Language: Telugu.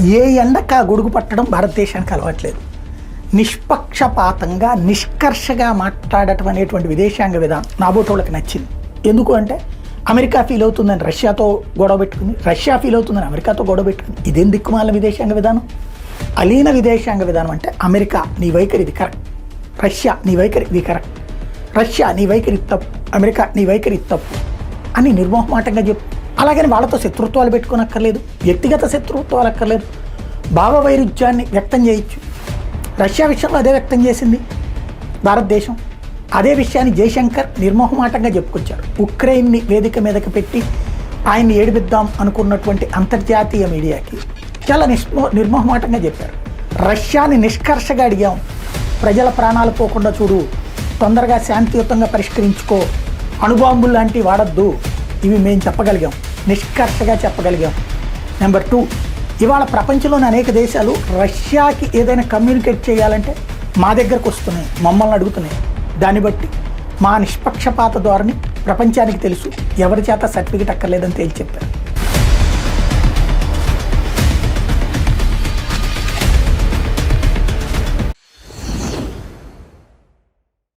ఏ ఎండక గొడుగు పట్టడం భారతదేశానికి అలవాట్లేదు. నిష్పక్షపాతంగా నిష్కర్షగా మాట్లాడటం అనేటువంటి విదేశాంగ విధానం నాబోటోళ్ళకి నచ్చింది. ఎందుకు అంటే అమెరికా ఫీల్ అవుతుందని రష్యాతో గొడవ పెట్టుకుంది. రష్యా ఫీల్ అవుతుందని అమెరికాతో గొడవ పెట్టుకుంది. ఇదేం దిక్కుమాల విదేశాంగ విధానం? అలీన విదేశాంగ విధానం అంటే అమెరికా నీ వైఖరి ఇది కరెక్ట్. రష్యా నీ వైఖరి ఇది కరెక్ట్. రష్యా నీ వైఖరి తప్పు. అమెరికా నీ వైఖరి తప్పు. అని నిర్మోహమాటంగా చెప్పు. అలాగని వాళ్ళతో శత్రుత్వాలు పెట్టుకోనక్కర్లేదు. వ్యక్తిగత శత్రుత్వాలు అక్కర్లేదు. భావ వైరుధ్యాన్ని వ్యక్తం చేయొచ్చు. రష్యా విషయంలో అదే వ్యక్తం చేసింది భారతదేశం. అదే విషయాన్ని జయశంకర్ నిర్మోహమాటంగా చెప్పుకొచ్చారు. ఉక్రెయిన్ని వేదిక మీదకి పెట్టి ఆయన్ని ఏడిపిద్దాం అనుకున్నటువంటి అంతర్జాతీయ మీడియాకి చాలా నిష్మో నిర్మోహమాటంగా చెప్పారు. రష్యాని నిష్కర్షగా అడిగాం. ప్రజల ప్రాణాలు పోకుండా చూడు. తొందరగా శాంతియుతంగా పరిష్కరించుకో. అణుబాంబులు లాంటివి వాడద్దు. ఇవి మేము చెప్పగలిగాం. నిష్కర్షగా చెప్పగలిగాం. నెంబర్ టూ ఇవాళ ప్రపంచంలోని అనేక దేశాలు రష్యాకి ఏదైనా కమ్యూనికేట్ చేయాలంటే మా దగ్గరకు వస్తున్నాయి మమ్మల్ని అడుగుతున్నాయి. దాన్ని బట్టి మా నిష్పక్షపాత ధోరణి ప్రపంచానికి తెలుసు. ఎవరి చేత సర్టిఫికెట్ అక్కర్లేదని తేల్చి చెప్పారు.